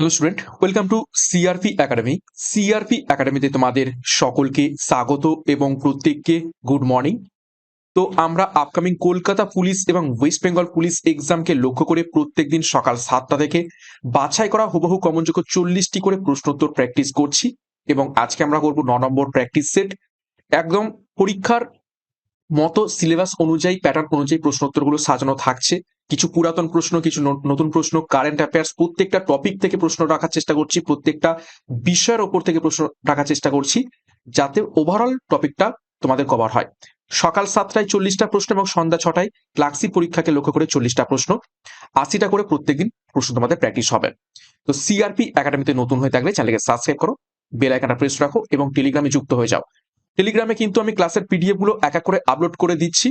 Hello student welcome to CRP academy CRP একাডেমিতে তোমাদের সকলকে স্বাগত এবং প্রত্যেককে গুড মর্নিং তো আমরা আপকামিং কলকাতা পুলিশ এবং ওয়েস্ট বেঙ্গল পুলিশ এক্সামকে লক্ষ্য করে প্রত্যেকদিন সকাল সাতটা থেকে বাছাই করা হুবহু কমনযোগ্য চল্লিশটি করে প্রশ্নোত্তর প্র্যাকটিস করছি এবং আজকে আমরা করব ন নম্বর প্র্যাকটিস সেট একদম পরীক্ষার মতো সিলেবাস অনুযায়ী প্যাটার্ন অনুযায়ী প্রশ্ন প্রশ্নোত্তরগুলো সাজানো থাকছে। কিছু পুরাতন প্রশ্ন, কিছু নতুন প্রশ্ন কারেন্ট অ্যাফেয়ার্স প্রত্যেকটা টপিক থেকে প্রশ্ন রাখার চেষ্টা করছি, প্রত্যেকটা বিষয়ের ওপর থেকে প্রশ্ন রাখার চেষ্টা করছি, যাতে ওভারঅল টপিকটা তোমাদের কভার হয়। সকাল সাতটায় চল্লিশটা প্রশ্ন এবং সন্ধ্যা ছটায় ক্লাক্সি পরীক্ষাকে লক্ষ্য করে চল্লিশটা প্রশ্ন। আশিটা করে প্রত্যেকদিন প্রশ্ন তোমাদের প্র্যাকটিস হবে। তো সিআরপি একাডেমিতে নতুন হয়ে থাকলে চ্যানেলকে সাবস্ক্রাইব করো বেল প্রেস রাখো এবং টেলিগ্রামে যুক্ত হয়ে যাও। টেলিগ্রামে কিন্তু আমি ক্লাসের পিডিএফগুলো এক এক করে আপলোড করে দিচ্ছি।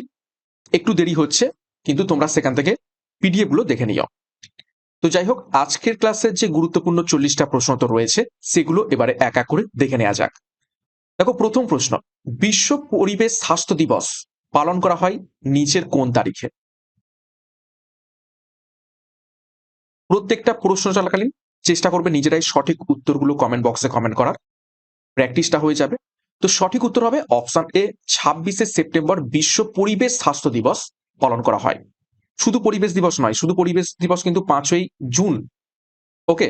একটু দেরি হচ্ছে, কিন্তু তোমরা সেখান থেকে পিডিএফগুলো দেখে নিও। তো যাই হোক, আজকের ক্লাসের যে গুরুত্বপূর্ণ চল্লিশটা প্রশ্ন তো রয়েছে, সেগুলো এবারে এক এক করে দেখে নেওয়া যাক। দেখো, প্রথম প্রশ্ন, বিশ্ব পরিবেশ স্বাস্থ্য দিবস পালন করা হয় নিচের কোন তারিখে? প্রত্যেকটা প্রশ্ন চলাকালীন চেষ্টা করবে নিজেরাই সঠিক উত্তরগুলো কমেন্ট বক্সে কমেন্ট করার। প্র্যাকটিসটা হয়ে যাবে। তো সঠিক উত্তর হবে অপশন এ, ছাব্বিশে সেপ্টেম্বর বিশ্ব পরিবেশ স্বাস্থ্য দিবস পালন করা হয়। শুধু পরিবেশ দিবস নয়, শুধু পরিবেশ দিবস কিন্তু পাঁচই জুন। ওকে?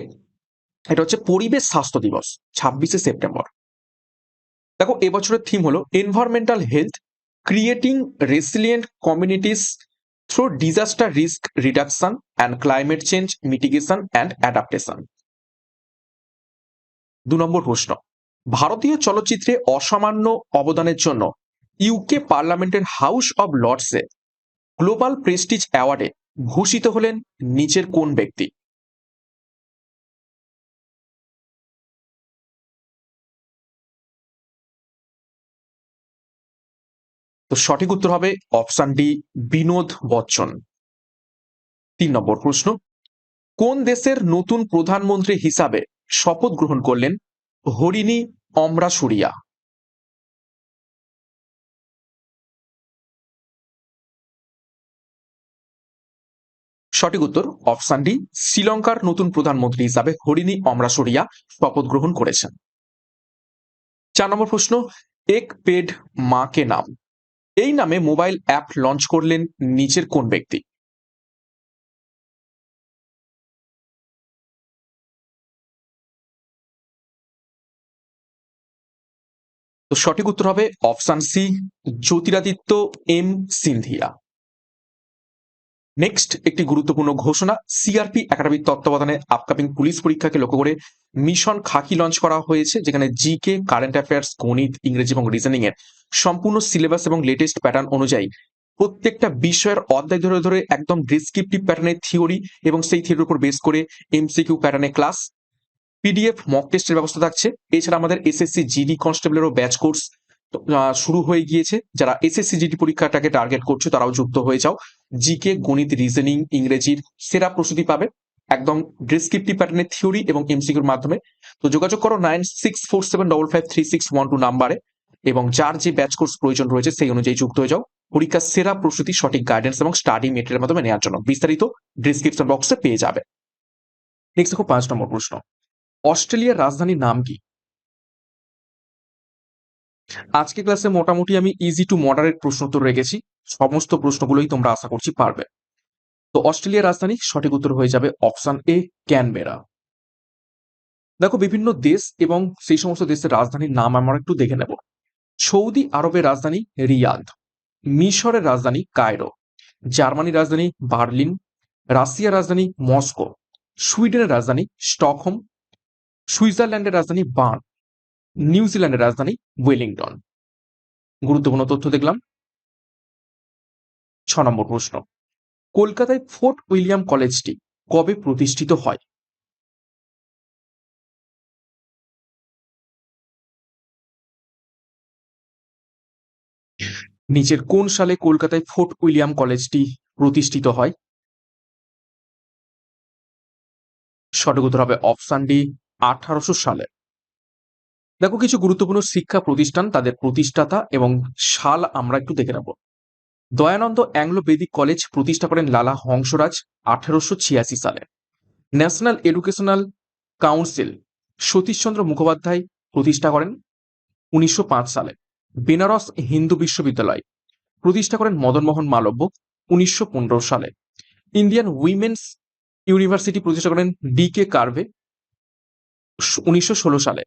এটা হচ্ছে পরিবেশ স্বাস্থ্য দিবস, ছাব্বিশে সেপ্টেম্বর। দেখো, এবছরের থিম হলো environmental health creating resilient communities through disaster risk reduction and climate change mitigation and adaptation দু নম্বর প্রশ্ন। ভারতীয় চলচ্চিত্রে অসামান্য অবদানের জন্য ইউকে পার্লামেন্টের হাউস অব লর্ডসে গ্লোবাল প্রেস্টিজ অ্যাওয়ার্ডে ভূষিত হলেন নিচের কোন ব্যক্তি? তো সঠিক উত্তর হবে অপশন ডি, বিনোদ বচ্চন। তিন নম্বর প্রশ্ন, কোন দেশের নতুন প্রধানমন্ত্রী হিসাবে শপথ গ্রহণ করলেন হরিণী অমরাসুরিয়া সঠিক উত্তর, অপশন ডি, শ্রীলঙ্কার নতুন প্রধানমন্ত্রী হিসাবে হরিণী অমরাসুরিয়া শপথ গ্রহণ করেছেন। চার নম্বর প্রশ্ন, এক পেড মা কে নাম? এই নামে মোবাইল অ্যাপ লঞ্চ করলেন নিচের কোন ব্যক্তি? তো সঠিক উত্তর হবে option C, Jyotiraditya, M, Scindia. Next একটি গুরুত্বপূর্ণ ঘোষণা সিআরপি একাডেমির তত্ত্বাবধানে আপকামিং পুলিশ পরীক্ষাকে লক্ষ্য করে মিশন খাকি লঞ্চ করা হয়েছে, যেখানে জিকে কারেন্ট অ্যাফেয়ার্স গণিত, ইংরেজি এবং রিজনিং এর সম্পূর্ণ সিলেবাস এবং লেটেস্ট প্যাটার্ন অনুযায়ী প্রত্যেকটা বিষয়ের অধ্যায় ধরে ধরে একদম ডিসক্রিপটিভ প্যাটার্নের থিওরি এবং সেই থিওরির উপর বেস করে এমসিকিউ প্যাটার্নে ক্লাস পিডিএফ মক টেস্টের ব্যবস্থা থাকছে। এছাড়া আমাদের এসএসসি জিডি কনস্টেবলেরও ব্যাচ কোর্স শুরু হয়ে গিয়েছে। যারা এসএসসি জিডি পরীক্ষাটাকে টার্গেট করছে, তারাও যুক্ত হয়ে যাও। জিকে গণিত রিজনিং ইংরেজির সেরা প্রস্তুতি পাবে। একদম ডিসক্রিপটিভ প্যাটার্নের থিওরি এবং এমসিকিউর মাধ্যমে। তো যোগাযোগ করো nine six four seven double five three six one two নাম্বারে এবং যার যে ব্যাচ কোর্স প্রয়োজন রয়েছে, সেই অনুযায়ী যুক্ত হয়ে যাও। পরীক্ষার সেরা প্রস্তুতি, সঠিক গাইডেন্স এবং স্টাডি মেটেরিয়ালের মাধ্যমে নেওয়ার জন্য। বিস্তারিত ডিসক্রিপশন বক্সে পেয়ে যাবে। নেক্সট দেখো পাঁচ নম্বর প্রশ্ন। অস্ট্রেলিয়ার রাজধানীর নাম কি? আজকে ক্লাসে মোটামুটি আমি ইজি টু মডারেট প্রশ্ন উত্তর রেখেছি সমস্ত প্রশ্নগুলোই তোমরা আশা করছি পারবে। তো অস্ট্রেলিয়ার রাজধানী সঠিক উত্তর হয়ে যাবে অপশন এ ক্যানবেরা দেখো, বিভিন্ন দেশ এবং সেই সমস্ত দেশের রাজধানীর নাম আমরা একটু দেখে নেব। সৌদি আরবের রাজধানী রিয়াদ, মিশরের রাজধানী কায়রো, জার্মানির রাজধানী বার্লিন, রাশিয়ার রাজধানী মস্কো, সুইডেনের রাজধানী স্টকহোম সুইজারল্যান্ডের রাজধানী বার্ন, নিউজিল্যান্ডের রাজধানী ওয়েলিংটন। গুরুত্বপূর্ণ তথ্য দেখলাম। ছ নম্বর প্রশ্ন। কলকাতায় ফোর্ট উইলিয়াম কলেজটি কবে প্রতিষ্ঠিত হয়? নিচের কোন সালে কলকাতায় ফোর্ট উইলিয়াম কলেজটি প্রতিষ্ঠিত হয়? সঠিক উত্তর হবে অপশন ডি আঠারোশো সালে। দেখো, কিছু গুরুত্বপূর্ণ শিক্ষা প্রতিষ্ঠান, তাদের প্রতিষ্ঠাতা এবং সাল আমরা একটু দেখে নেব। দয়ানন্দ অ্যাংলো বেদিক কলেজ প্রতিষ্ঠা করেন লালা হংসরাজ আঠারোশো ছিয়াশি সালে। National educational council Satishchandra Mukhopadhyay প্রতিষ্ঠা করেন উনিশশো পাঁচ সালে। বেনারস হিন্দু বিশ্ববিদ্যালয় প্রতিষ্ঠা করেন মদনমোহন মালব্য উনিশশো পনেরো সালে। ইন্ডিয়ান উইমেন্স ইউনিভার্সিটি প্রতিষ্ঠা করেন ডি কে কার্ভে উনিশশো ষোলো সালে।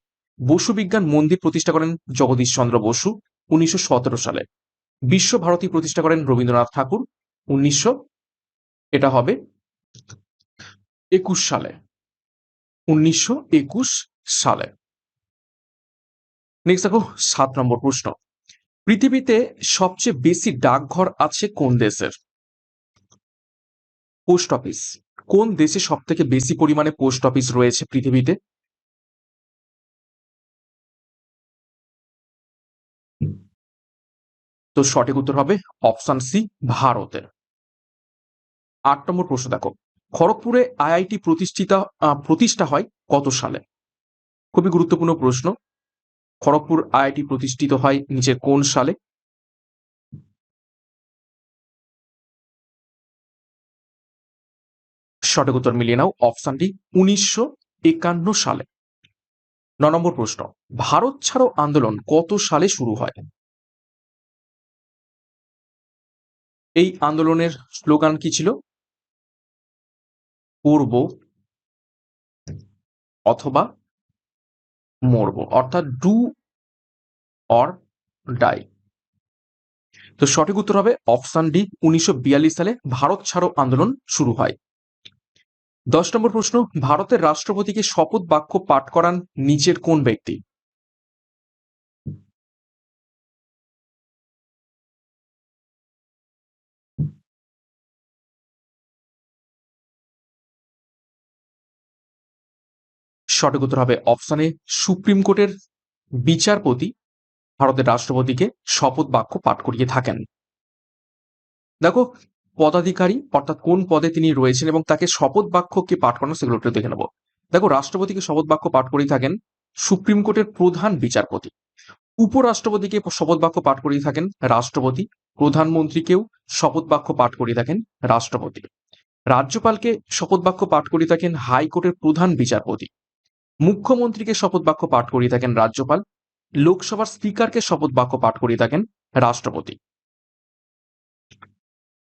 বসু বিজ্ঞান মন্দির প্রতিষ্ঠা করেন জগদীশ চন্দ্র বসু, উনিশশো সতেরো সালে। বিশ্বভারতী প্রতিষ্ঠা করেন রবীন্দ্রনাথ ঠাকুর, উনিশশো, এটা হবে একুশ সালে। উনিশশো একুশ সালে। নেক্সট দেখো, সাত নম্বর প্রশ্ন। পৃথিবীতে সবচেয়ে বেশি ডাকঘর আছে কোন দেশের? Post office. কোন দেশে সব থেকে বেশি পরিমাণে পোস্ট অফিস রয়েছে পৃথিবীতে? তো সঠিক উত্তর হবে অপশন সি ভারতের। আট নম্বর প্রশ্ন দেখো, খড়গপুরে আইআইটি প্রতিষ্ঠিতা প্রতিষ্ঠা হয় কত সালে? খুবই গুরুত্বপূর্ণ প্রশ্ন। খড়গপুর আইআইটি প্রতিষ্ঠিত হয় নিচে কোন সালে? সঠিক উত্তর মিলিয়ে নাও অপশনটি উনিশশো একান্ন সালে। ন নম্বর প্রশ্ন, ভারত ছাড়ো আন্দোলন কত সালে শুরু হয়? এই আন্দোলনের স্লোগান কি ছিল? পূর্ব অথবা মরব, অর্থাৎ ডু অর ডাই তো সঠিক উত্তর হবে অপশন ডি উনিশশো বিয়াল্লিশ সালে ভারত ছাড়ো আন্দোলন শুরু হয়। দশ নম্বর প্রশ্ন, ভারতের রাষ্ট্রপতিকে শপথ বাক্য পাঠ করান নিচের কোন ব্যক্তি? সঠিক উত্তর হবে অপশনে সুপ্রিম কোর্টের বিচারপতি ভারতের রাষ্ট্রপতিকে শপথ বাক্য পাঠ করিয়ে থাকেন। দেখো, পদাধিকারী অর্থাৎ কোন পদে তিনি রয়েছেন এবং তাকে শপথ বাক্য কে পাঠ করানো, সেগুলো একটু দেখে নেব। দেখো, রাষ্ট্রপতিকে শপথ বাক্য পাঠ করিয়ে থাকেন সুপ্রিম কোর্টের প্রধান বিচারপতি। উপরাষ্ট্রপতিকে শপথ বাক্য পাঠ করিয়ে থাকেন রাষ্ট্রপতি, প্রধানমন্ত্রীকেও শপথ বাক্য পাঠ করিয়ে থাকেন রাষ্ট্রপতি। রাজ্যপালকে শপথ বাক্য পাঠ করিয়ে থাকেন হাইকোর্টের প্রধান বিচারপতি। মুখ্যমন্ত্রীকে শপথ বাক্য পাঠ করিয়ে থাকেন রাজ্যপাল, লোকসভার স্পিকারকে শপথ বাক্য পাঠ করিয়ে থাকেন রাষ্ট্রপতি।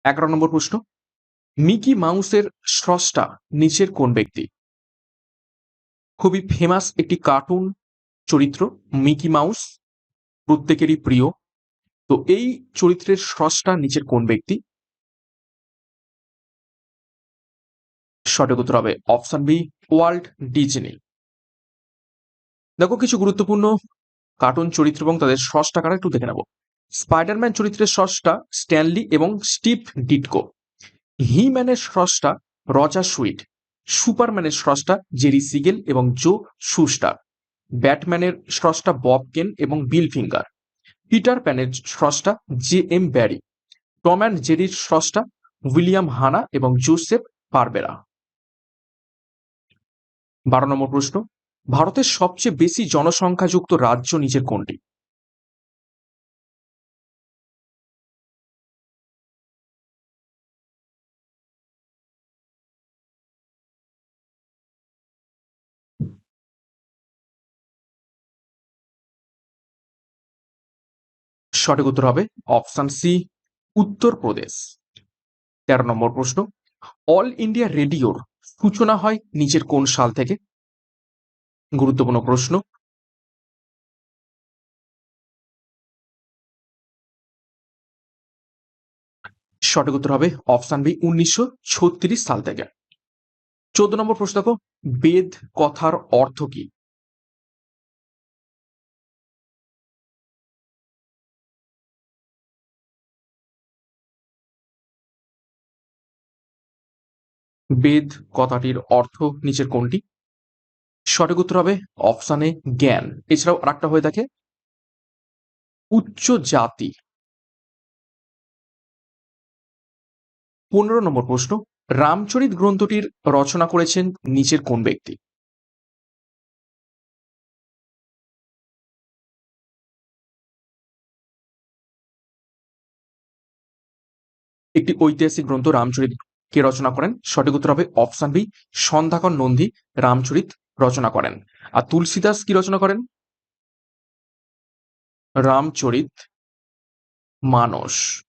এগারো নম্বর প্রশ্ন, মিকি মাউসের স্রষ্টা নিচের কোন ব্যক্তি? খুবই ফেমাস একটি কার্টুন চরিত্র, মিকি মাউস, প্রত্যেকেরই প্রিয়। তো এই চরিত্রের স্রষ্টা নিচের কোন ব্যক্তি? সঠিক উত্তর হবে অপশন বি ওয়ার্ল্ড ডিজনি। দেখো কিছু গুরুত্বপূর্ণ কার্টুন চরিত্র এবং তাদের স্রষ্টা কারা একটু দেখে নেব। স্পাইডারম্যান চরিত্রের স্রষ্টা স্ট্যানলি এবং স্টিভ ডিটকো হি ম্যানের স্রষ্টা রজার সুইট সুপারম্যানের স্রষ্টা জেরি সিগেল এবং জো সুস্টার ব্যাটম্যানের স্রষ্টা বব কেন এবং বিল ফিঙ্গার পিটার প্যানের স্রষ্টা J M Barrie Tom and জেরির স্রষ্টা উইলিয়াম হানা এবং জোসেফ পারবেরা বারো নম্বর প্রশ্ন। ভারতের সবচেয়ে বেশি জনসংখ্যাযুক্ত রাজ্য নিচের কোনটি? সঠিক উত্তর হবে অপশন সি উত্তরপ্রদেশ তেরো নম্বর প্রশ্ন, অল ইন্ডিয়া রেডিওর সূচনা হয় নিচের কোন সাল থেকে? গুরুত্বপূর্ণ প্রশ্ন। সঠিক উত্তর হবে অপশন বি, উনিশশো ছত্রিশ সাল থেকে। চোদ্দ নম্বর প্রশ্ন দেখো, বেদ কথার অর্থ কি? বেদ কথাটির অর্থ নিচের কোনটি? সঠিক উত্তর হবে অপশানে জ্ঞান। এছাড়াও আরেকটা হয়ে থাকে উচ্চ জাতি পনেরো নম্বর প্রশ্ন, রামচরিত গ্রন্থটির রচনা করেছেন নিচের কোন ব্যক্তি? একটি ঐতিহাসিক গ্রন্থ রামচরিত কে রচনা করেন। সঠিক উত্তর হবে অপশান বি সন্ধ্যাকর নন্দী, রামচরিত রচনা করেন। আর তুলসীদাস কি রচনা করেন? রামচরিত মানস।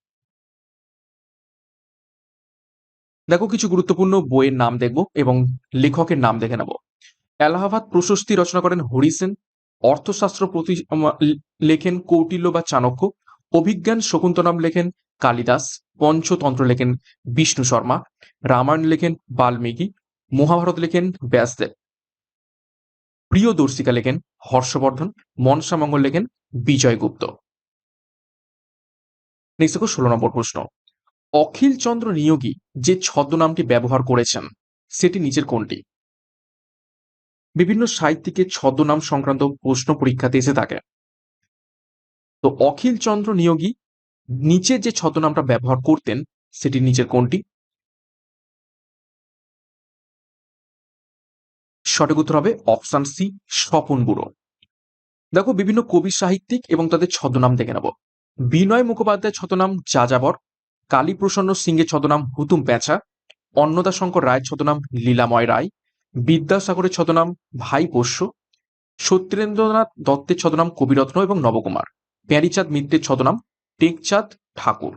দেখো কিছু গুরুত্বপূর্ণ বইয়ের নাম দেখব এবং লেখকের নাম দেখে নেব। এলাহাবাদ প্রশস্তি রচনা করেন হরিসেন অর্থশাস্ত্র প্রতি লেখেন কৌটিল্য বা চাণক্য। অভিজ্ঞান শকুন্তলাম লেখেন কালিদাস। পঞ্চতন্ত্র লেখেন বিষ্ণু শর্মা। রামায়ণ লেখেন বাল্মীকি। মহাভারত লেখেন ব্যাসদেব। প্রিয়দর্শিকা লেখেন হর্ষবর্ধন মনসামঙ্গল লেখেন বিজয়গুপ্ত নেক্সট দেখো ষোলো নম্বর প্রশ্ন। অখিল চন্দ্র নিয়োগী যে ছদ্মনামটি ব্যবহার করেছেন, সেটি নিচের কোনটি? বিভিন্ন সাহিত্যিকের ছদ্মনাম সংক্রান্ত প্রশ্ন পরীক্ষাতে এসে থাকে। তো অখিল চন্দ্র নিয়োগী নিচের যে ছদ্মনামটা ব্যবহার করতেন, সেটি নিচের কোনটি? সঠিক উত্তর হবে অপশান সি, স্বপন বুড়ো। দেখো, বিভিন্ন কবি সাহিত্যিক এবং তাদের ছদ্মনাম দেখে নেব। বিনয় মুখোপাধ্যায়ের ছদ্মনাম যাযাবর, কালীপ্রসন্ন সিংহের ছদ্মনাম হুতুম প্যাঁচা অন্নদাশঙ্কর রায়ের ছদ্মনাম লীলাময় রায়, বিদ্যাসাগরের ছদ্মনাম ভাই পোষ্য, সত্যেন্দ্রনাথ দত্তের ছদ্মনাম কবিরত্ন এবং নবকুমার, প্যারিচাঁদ মিত্রের ছদ্মনাম টেকচাঁদ ঠাকুর।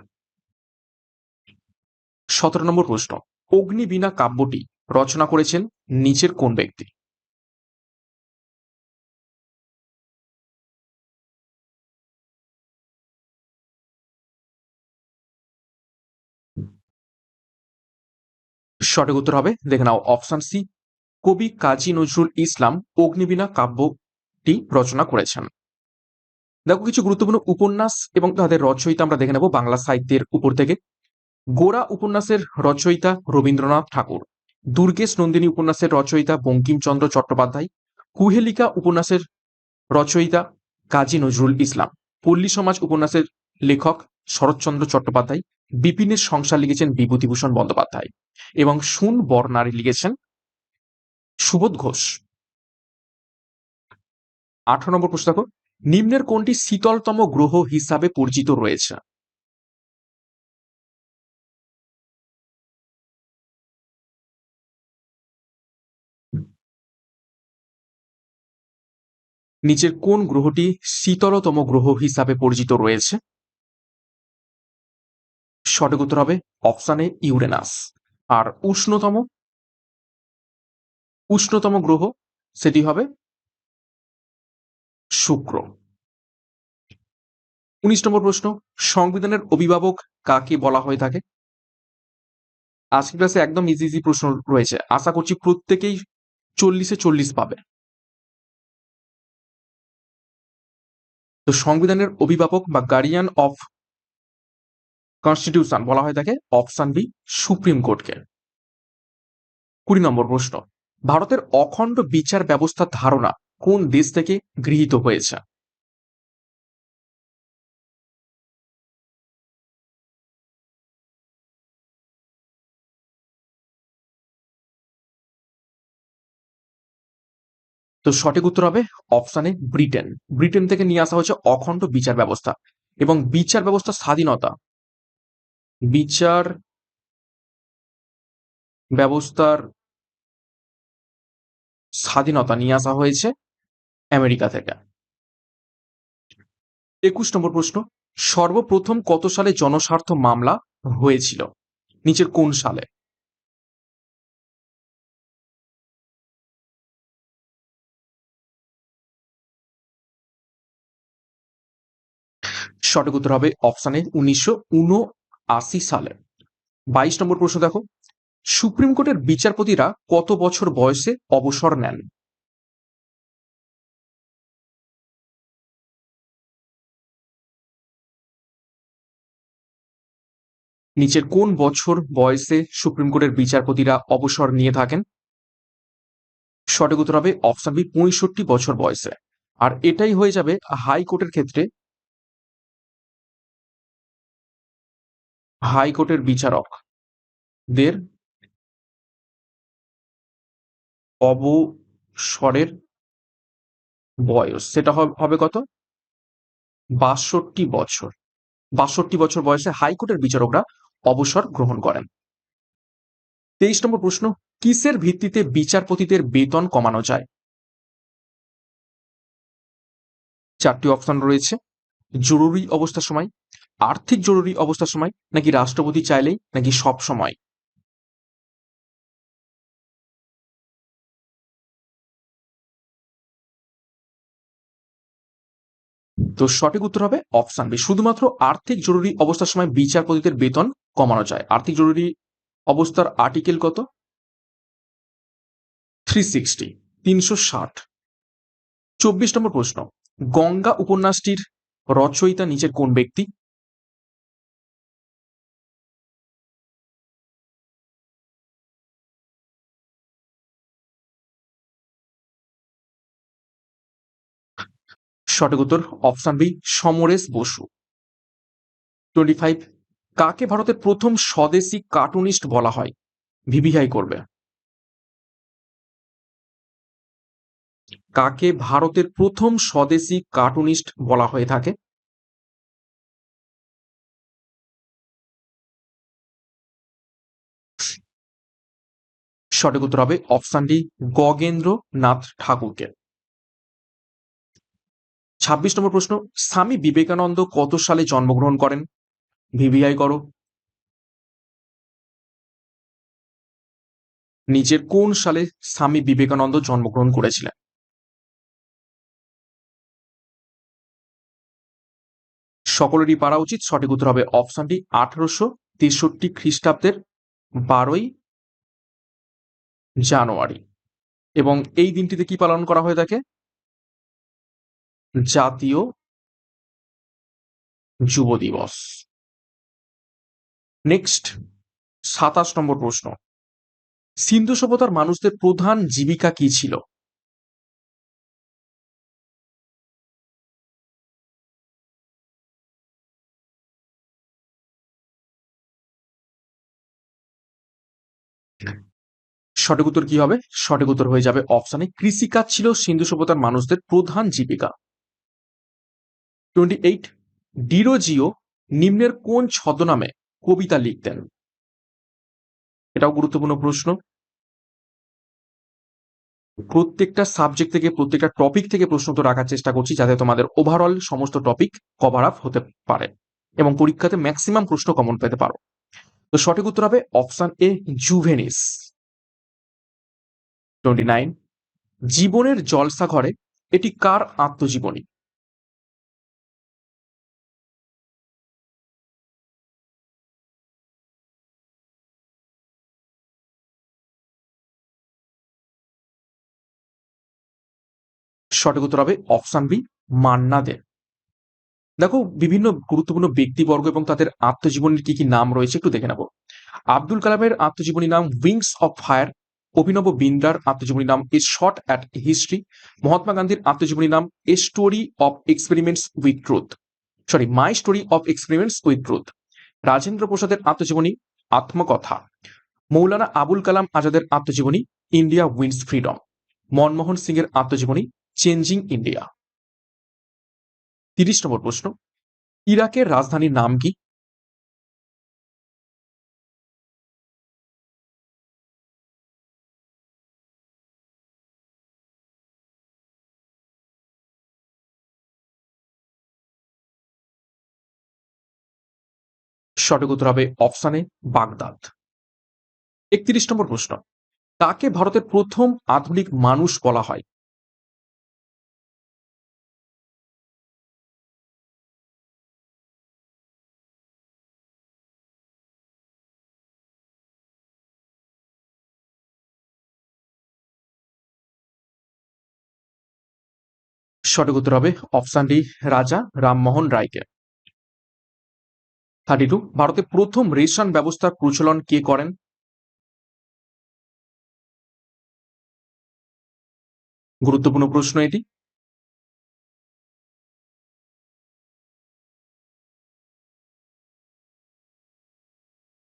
সতেরো নম্বর প্রশ্ন অগ্নিবীণা কাব্যটি রচনা করেছেন নিচের কোন ব্যক্তি? সঠিক উত্তর হবে, দেখে নাও, অপশন সি, কবি কাজী নজরুল ইসলাম অগ্নিবীণা কাব্যটি রচনা করেছেন। দেখো, কিছু গুরুত্বপূর্ণ উপন্যাস এবং তাদের রচয়িতা আমরা দেখে নেব বাংলা সাহিত্যের উপর থেকে। গোড়া উপন্যাসের রচয়িতা রবীন্দ্রনাথ ঠাকুর। দুর্গেশ নন্দিনী উপন্যাসের রচয়িতা বঙ্কিমচন্দ্র চট্টোপাধ্যায়, কুহেলিকা উপন্যাসের রচয়িতা কাজী নজরুল ইসলাম, পল্লী সমাজ উপন্যাসের লেখক শরৎচন্দ্র চট্টোপাধ্যায়, বিপিনের সংসার লিখেছেন বিভূতিভূষণ বন্দ্যোপাধ্যায় এবং সুন বর্ণারী লিখেছেন সুবোধ ঘোষ। আঠারো নম্বর প্রশ্ন দেখো, নিম্নের কোনটি শীতলতম গ্রহ হিসাবে পরিচিত রয়েছে? নিচের কোন গ্রহটি শীতলতম গ্রহ হিসাবে পরিচিত রয়েছে? সঠিক উত্তর হবে অপশানে ইউরেনাস। আর উষ্ণতম? উষ্ণতম গ্রহ সেটি হবে শুক্র। উনিশ নম্বর প্রশ্ন, সংবিধানের অভিভাবক কাকে বলা হয়ে থাকে? আজকের ক্লাসে একদম ইজি ইজি প্রশ্ন রয়েছে। আশা করছি প্রত্যেকেই চল্লিশে চল্লিশ পাবে। তো সংবিধানের অভিভাবক বা গার্ডিয়ান অফ কনস্টিটিউশন বলা হয় তাকে অপশন বি সুপ্রিম কোর্টকে। কুড়ি নম্বর প্রশ্ন, ভারতের অখণ্ড বিচার ব্যবস্থার ধারণা কোন দেশ থেকে গৃহীত হয়েছে? তো সঠিক উত্তর হবে অপশানে ব্রিটেন ব্রিটেন থেকে নিয়ে আসা হচ্ছে অখণ্ড বিচার ব্যবস্থা এবং বিচার ব্যবস্থা স্বাধীনতা। বিচার ব্যবস্থার স্বাধীনতা নিয়ে আসা হয়েছে আমেরিকা থেকে। একুশ নম্বর প্রশ্ন, সর্বপ্রথম কত সালে জনস্বার্থ মামলা হয়েছিল? নিচের কোন সালে? সঠিক উত্তর হবে অপশানে উনিশশো উনআশি সালে বাইশ নম্বর প্রশ্ন দেখো। সুপ্রিম কোর্টের বিচারপতিরা কত বছর বয়সে অবসর নেন? নিচের কোন বছর বয়সে সুপ্রিম কোর্টের বিচারপতিরা অবসর নিয়ে থাকেন? সঠিক উত্তর হবে অপশন বি পঁয়ষট্টি বছর বয়সে। আর এটাই হয়ে যাবে হাইকোর্টের ক্ষেত্রে হাইকোর্টের বিচারকদের অবসরের বয়স। সেটা হবে কত? বাষট্টি বছর। বাষট্টি বছর বয়সে হাইকোর্টের বিচারকরা অবসর গ্রহণ করেন। তেইশ নম্বর প্রশ্ন, কিসের ভিত্তিতে বিচারপতিদের বেতন কমানো যায়? চারটি অপশন রয়েছে। জরুরি অবস্থার সময় আর্থিক জরুরি অবস্থার সময় নাকি রাষ্ট্রপতি চাইলেই নাকি সব সময়? তো সঠিক উত্তর হবে অপশন বি। শুধুমাত্র আর্থিক জরুরি অবস্থার সময় বিচারপতিদের বেতন কমানো যায়। আর্থিক জরুরি অবস্থার আর্টিকেল কত? থ্রি সিক্সটি তিনশো ষাট। চব্বিশ নম্বর প্রশ্ন, গঙ্গা উপন্যাসটির রচয়িতা নিচের কোন ব্যক্তি? সঠিক উত্তর option B Samaresh Basu. Twenty five কাকে ভারতের প্রথম স্বদেশী কার্টুনিস্ট বলা হয়? ভিভিআই করবে। কাকে ভারতের প্রথম স্বদেশী কার্টুনিস্ট বলা হয়ে থাকে? সঠিক উত্তর হবে অপশন ডি গগেন্দ্র নাথ ঠাকুরকে। ছাব্বিশ নম্বর প্রশ্ন, স্বামী বিবেকানন্দ কত সালে জন্মগ্রহণ করেন? ভিভিআই করো। নিজের কোন সালে স্বামী বিবেকানন্দ জন্মগ্রহণ করেছিলেন? সকলেরই পারা উচিত, সঠিক উত্তর হবে অপশনটি আঠারোশো তেষট্টি খ্রিস্টাব্দের বারোই জানুয়ারি। এবং এই দিনটিতে কি পালন করা হয়ে থাকে জাতীয় যুব দিবস। নেক্সট সাতাশ নম্বর প্রশ্ন। সিন্ধু সভ্যতার মানুষদের প্রধান জীবিকা কি ছিল? সঠিক উত্তর কি হবে? সঠিক উত্তর হয়ে যাবে অপশানে কৃষিকাজ ছিল সিন্ধু সভ্যতার মানুষদের প্রধান জীবিকা। টোয়েন্টি এইট ডিরোজিও নিম্নের কোন ছদ্মনামে কবিতা লিখতেন? এটাও গুরুত্বপূর্ণ প্রশ্ন। প্রত্যেকটা সাবজেক্ট থেকে, প্রত্যেকটা টপিক থেকে প্রশ্ন তো রাখার চেষ্টা করছি, যাতে তোমাদের ওভারঅল সমস্ত টপিক কভার আপ হতে পারে এবং পরীক্ষাতে ম্যাক্সিমাম প্রশ্ন কমন পেতে পারো। তো সঠিক উত্তর হবে অপশন এ জুভেনিস টোয়েন্টি নাইন জীবনের জলসা ঘরে এটি কার আত্মজীবনী? সঠিক উত্তর হবে অপশন বি মান্না দে দেখো, বিভিন্ন গুরুত্বপূর্ণ ব্যক্তিবর্গ এবং তাদের আত্মজীবনীর কি কি নাম রয়েছে একটু দেখে নেব। আব্দুল কালামের আত্মজীবনী নাম উইংস অফ ফায়ার অভিনব বিন্দ্রার আত্মজীবনী নাম a shot at history Mahatma গান্ধীর আত্মজীবনী নাম a story of experiments with truth sorry my story of experiments with truth Rajendra প্রসাদের আত্মজীবনী আত্মকথা, মৌলানা আবুল কালাম আজাদের আত্মজীবনী India wins freedom Manmohan Singh এর আত্মজীবনী চেঞ্জিং ইন্ডিয়া। তিরিশ নম্বর প্রশ্ন, ইরাকের রাজধানীর নাম কি? সঠিক উত্তর হবে অপশানে বাগদাদ। একত্রিশ নম্বর প্রশ্ন, কাকে ভারতের প্রথম আধুনিক মানুষ বলা হয়? সঠিক উত্তর হবে অপশান ডি, রাজা রামমোহন রায়কে। থার্টি টু ভারতে প্রথম রেশন ব্যবস্থার প্রচলন কে করেন? গুরুত্বপূর্ণ প্রশ্ন এটি।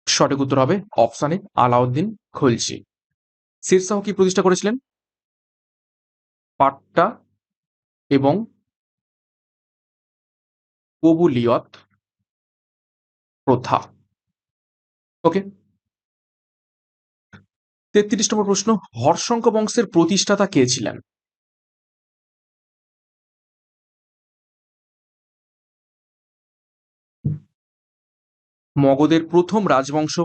সঠিক উত্তর হবে অপশানে আলাউদ্দিন খলজি। শেরশাহ কি প্রতিষ্ঠা করেছিলেন? পাট্টা এবং কবুলিয়ত প্রথা। ওকে তেত্রিশ নম্বর প্রশ্ন হর্ষঙ্ক বংশের প্রতিষ্ঠাতা কে ছিলেন? মগধের প্রথম রাজবংশ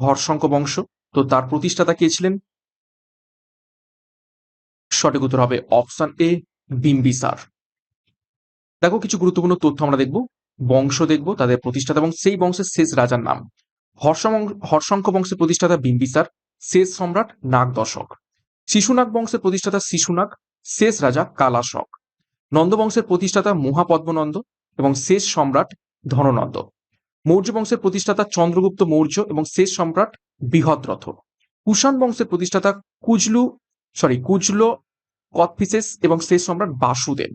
হর্ষঙ্ক বংশ, তো তার প্রতিষ্ঠাতা কে ছিলেন? সঠিক উত্তর হবে অপশন এ বিম্বিসার দেখো, কিছু গুরুত্বপূর্ণ তথ্য আমরা দেখব। বংশ দেখব, তাদের প্রতিষ্ঠাতা এবং সেই বংশের শেষ রাজার নাম। হর্ষ হর্ষঙ্ক বংশের প্রতিষ্ঠাতা বিম্বিসার শেষ সম্রাট নাগ দশক শিশুনাগ বংশের প্রতিষ্ঠাতা শিশুনাগ, শেষ রাজা কালাশক। নন্দ বংশের প্রতিষ্ঠাতা মহাপদ্মনন্দ এবং শেষ সম্রাট ধননন্দ। মৌর্য বংশের প্রতিষ্ঠাতা চন্দ্রগুপ্ত মৌর্য এবং শেষ সম্রাট বৃহদ্রথ। কুষাণ বংশের প্রতিষ্ঠাতা কুজলু সরি কুজলো কথফিসেস এবং শেষ সম্রাট বাসুদেব।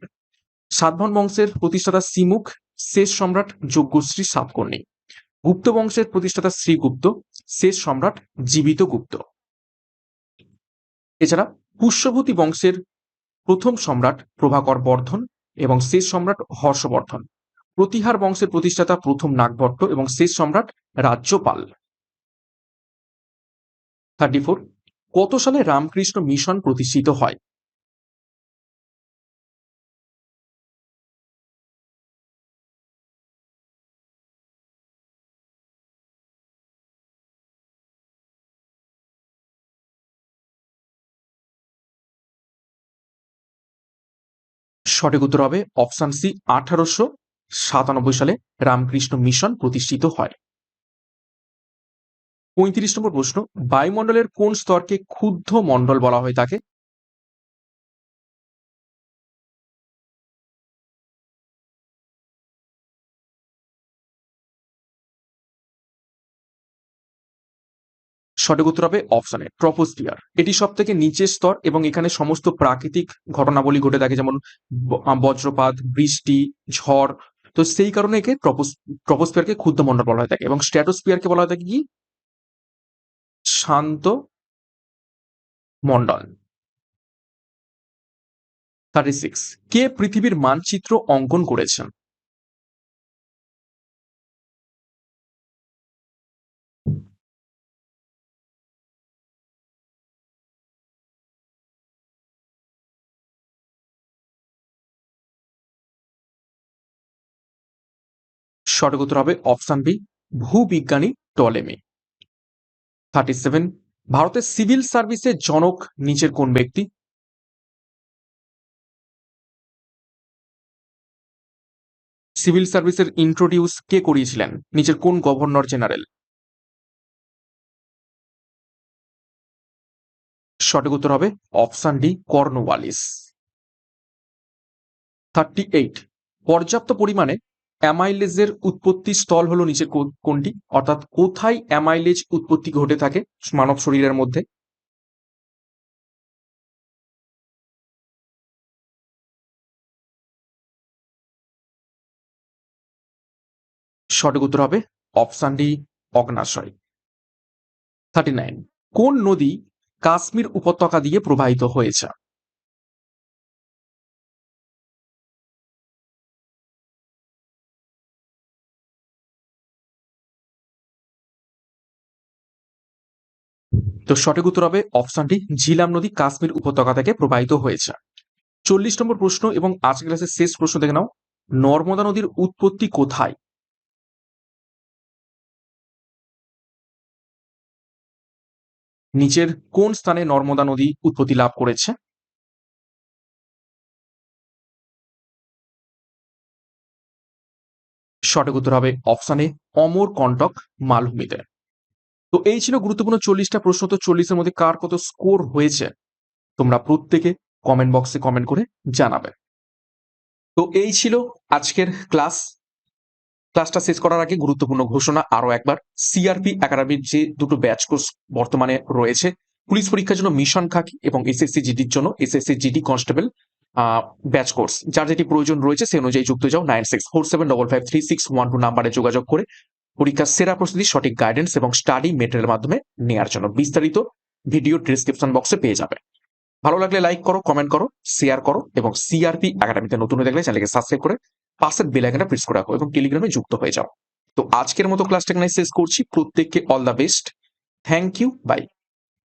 সাতভন বংশের প্রতিষ্ঠাতা সিমুখ শেষ সম্রাট যজ্ঞশ্রী সাতকর্ণী। গুপ্ত বংশের প্রতিষ্ঠাতা শ্রীগুপ্ত, শেষ সম্রাট জীবিত গুপ্ত। এছাড়া পুষ্যভূতি বংশের প্রথম সম্রাট প্রভাকর বর্ধন এবং শেষ সম্রাট হর্ষবর্ধন। প্রতিহার বংশের প্রতিষ্ঠাতা প্রথম নাগভট্ট এবং শেষ সম্রাট রাজ্যপাল। থার্টি ফোর, কত সালে রামকৃষ্ণ মিশন প্রতিষ্ঠিত হয়? সঠিক উত্তর হবে অপশান সি, আঠারোশো সাতানব্বই সালে রামকৃষ্ণ মিশন প্রতিষ্ঠিত হয়। পঁয়ত্রিশ নম্বর প্রশ্ন, বায়ুমণ্ডলের কোন স্তরকে ক্ষুদ্ধ মণ্ডল বলা হয় তাকে? সঠিক উত্তর হবে অপশনে ট্রপোস্ফিয়ার এটি সব থেকে নিচের স্তর এবং এখানে সমস্ত প্রাকৃতিক ঘটনাবলী ঘটে থাকে, যেমন বজ্রপাত, বৃষ্টি, ঝড়। তো সেই কারণে একে ট্রপোস ট্রপোস্ফিয়ারকে ক্ষুদ্র মণ্ডল বলা হয় থাকে এবং স্ট্র্যাটোস্ফিয়ারকে বলা হয় থাকে কি? শান্ত মণ্ডল। থার্টি সিক্স কে পৃথিবীর মানচিত্র অঙ্কন করেছেন? সঠিক উত্তর হবে অপশন বি, ভূবিজ্ঞানী টলেমি। থার্টি সেভেন, ভারতের সিভিল সার্ভিসের জনক নিচের কোন ব্যক্তি? সিভিল সার্ভিসের ইন্ট্রোডিউস কে করিয়েছিলেন? নিচের কোন গভর্নর জেনারেল? সঠিক উত্তর হবে option D Cornwallis thirty eight, পর্যাপ্ত পরিমাণে অ্যামাইলেজের উৎপত্তি স্থল হলো নিচের কোনটি? অর্থাৎ কোথায় অ্যামাইলেজ উৎপত্তি ঘটে থাকে মানব শরীরের মধ্যে? সঠিক উত্তর হবে অপশান ডি, অগ্নাশয়। Thirty nine. কোন নদী কাশ্মীর উপত্যকা দিয়ে প্রবাহিত হয়েছে? তো সঠিক উত্তর হবে অপশনটি ঝিলাম নদী কাশ্মীর উপত্যকা থেকে প্রবাহিত হয়েছে। চল্লিশ নম্বর প্রশ্ন এবং আজকের ক্লাসের শেষ প্রশ্ন দেখে নাও। নর্মদা নদীর উৎপত্তি কোথায়? নিচের কোন স্থানে নর্মদা নদী উৎপত্তি লাভ করেছে? সঠিক উত্তর হবে অপশানে অমর কণ্টক মালভূমিতে। তো এই ছিল গুরুত্বপূর্ণ চল্লিশটা প্রশ্ন। তো চল্লিশের মধ্যে কার কত স্কোর হয়েছে? তোমরা প্রত্যেকে কমেন্ট বক্সে কমেন্ট করে জানাবে। তো এই ছিল আজকের ক্লাস ক্লাসটা শেষ করার আগে গুরুত্বপূর্ণ ঘোষণা আরও একবার। সিআরপি একাডেমির যে দুটো ব্যাচ কোর্স বর্তমানে রয়েছে, পুলিশ পরীক্ষার জন্য মিশন খাকি এবং এসএসসি জিডির জন্য SSC GD constable batch course যার যেটি প্রয়োজন রয়েছে, সে অনুযায়ী যুক্ত যাও। Nine six four seven double five three six one two নাম্বারে যোগাযোগ করে পরীক্ষার সেরা প্রস্তুতি, সঠিক গাইডেন্স এবং স্টাডি মেটেরিয়াল মাধ্যমে নেওয়ার জন্য বিস্তারিত ভিডিও ডিসক্রিপশন বক্সে পেয়ে যাবে ভালো লাগলে লাইক করো কমেন্ট করো শেয়ার করো এবং সিআরপি একাডেমিতে নতুন হয়ে দেখলে চ্যানেলকে সাবস্ক্রাইব করে পাশের বেল আইকনটা প্রেস করে রাখো এবং টেলিগ্রামে যুক্ত হয়ে যাও। তো আজকের মতো ক্লাসটা এখানে শেষ করছি। প্রত্যেককে all the best thank you bye